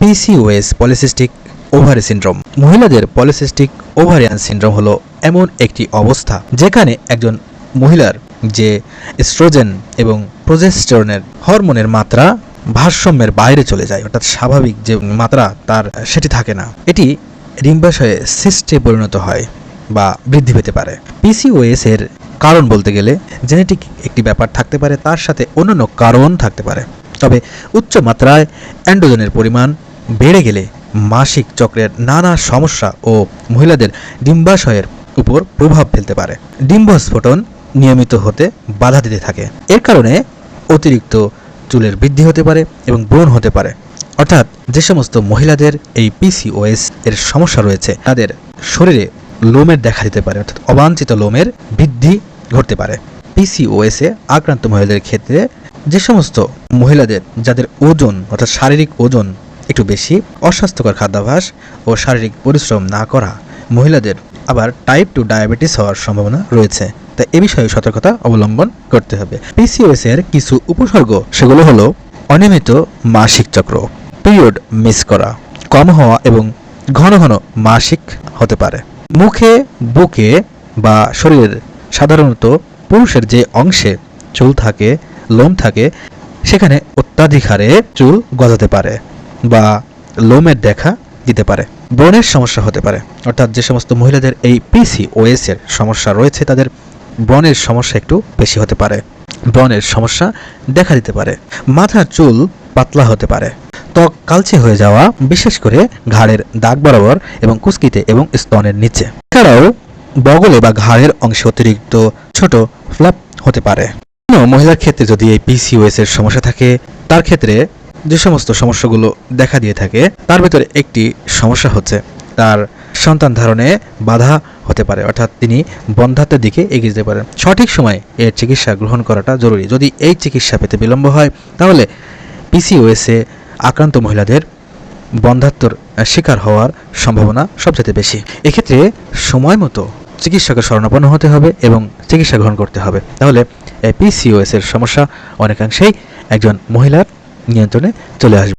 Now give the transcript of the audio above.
PCOS polycystic ovary syndrome মহিলাদের polycystic ovarian syndrome হলো এমন একটি অবস্থা যেখানে একজন মহিলার যে স্ট্রোজেন এবং প্রোজেস্টেরনের হরমোনের মাত্রা ভারসাম্যের বাইরে চলে যায়, অর্থাৎ স্বাভাবিক যে মাত্রা তার সেটি থাকে না। এটি ডিম্বাশয়ে সিস্টে পরিণত হয় বা বৃদ্ধি পেতে পারে। পিসিওএস এর কারণ বলতে গেলে জেনেটিক একটি ব্যাপার থাকতে পারে, তার সাথে অন্যান্য কারণ থাকতে পারে। তবে উচ্চ মাত্রায় অ্যান্ড্রোজেনের পরিমাণ বেড়ে গেলে মাসিক চক্রের নানা সমস্যা ও মহিলাদের ডিম্বাশয়ের উপর প্রভাব ফেলতে পারে। ডিম্বস্ফোটন নিয়মিত হতে বাধা দিতে থাকে। এর কারণে অতিরিক্ত চুলের বৃদ্ধি হতে পারে এবং ব্রণ হতে পারে। অর্থাৎ যে সমস্ত মহিলাদের এই পিসিওএস এর সমস্যা রয়েছে, তাদের শরীরে লোমের দেখা দিতে পারে, অর্থাৎ অবাঞ্ছিত লোমের বৃদ্ধি ঘটতে পারে। পিসিওএস এ আক্রান্ত মহিলাদের ক্ষেত্রে যে সমস্ত মহিলাদের, যাদের ওজন, অর্থাৎ শারীরিক ওজন একটু বেশি অস্বাস্থ্যকর খাদ্যাভ্যাস ও শারীরিক পরিশ্রম না করা। মহিলাদের আবার টাইপ টু ডায়াবেটিস হওয়ার সম্ভাবনা রয়েছে। তাই এ বিষয়ে সতর্কতা অবলম্বন করতে হবে। পিসিওএস এর কিছু উপসর্গ, সেগুলো হলো অনিয়মিত মাসিক চক্র পিরিয়ড মিস করা, কম হওয়া এবং ঘন ঘন মাসিক হতে পারে। মুখে, বুকে বা শরীরের সাধারণত পুরুষের যে অংশে চুল থাকে, লোম থাকে, সেখানে অত্যাধিক হারে চুল গজাতে পারে। বা লোমের দেখা দিতে পারে। ব্রণের সমস্যা হতে পারে। অর্থাৎ যে সমস্ত মহিলাদের এই পিসি ওএস এর সমস্যা রয়েছে, তাদের ব্রণের সমস্যা একটু বেশি হতে পারে। ব্রণের সমস্যা দেখা দিতে পারে। মাথার চুল পাতলা হতে পারে। ত্বক কালচে হয়ে যাওয়া, বিশেষ করে ঘাড়ের দাগ বরাবর এবং কুস্কিতে এবং স্তনের নিচে। এছাড়াও বগলে বা ঘাড়ের অংশে অতিরিক্ত ছোট ফ্ল্যাপ হতে পারে। মহিলার ক্ষেত্রে যদি এই পিসিওএস এর সমস্যা থাকে, তার ক্ষেত্রে যে সমস্ত সমস্যাগুলো দেখা দিয়ে থাকে, তার ভিতরে একটি সমস্যা হচ্ছে তার সন্তান ধারণে বাধা হতে পারে, অর্থাৎ তিনি বন্ধাত্মের দিকে এগিয়ে যেতে পারেন। সঠিক সময়ে এর চিকিৎসা গ্রহণ করাটা জরুরি। যদি এই চিকিৎসা পেতে বিলম্ব হয়, তাহলে পিসিওএসে আক্রান্ত মহিলাদের বন্ধাত্বর শিকার হওয়ার সম্ভাবনা সবচেয়ে বেশি। এক্ষেত্রে সময় মতো চিকিৎসাকে শরণাপন্ন হতে হবে এবং চিকিৎসা গ্রহণ করতে হবে। তাহলে পিসিওএস এর সমস্যা অনেকাংশেই একজন মহিলার নিয়ন্ত্রণে চলে আসবে।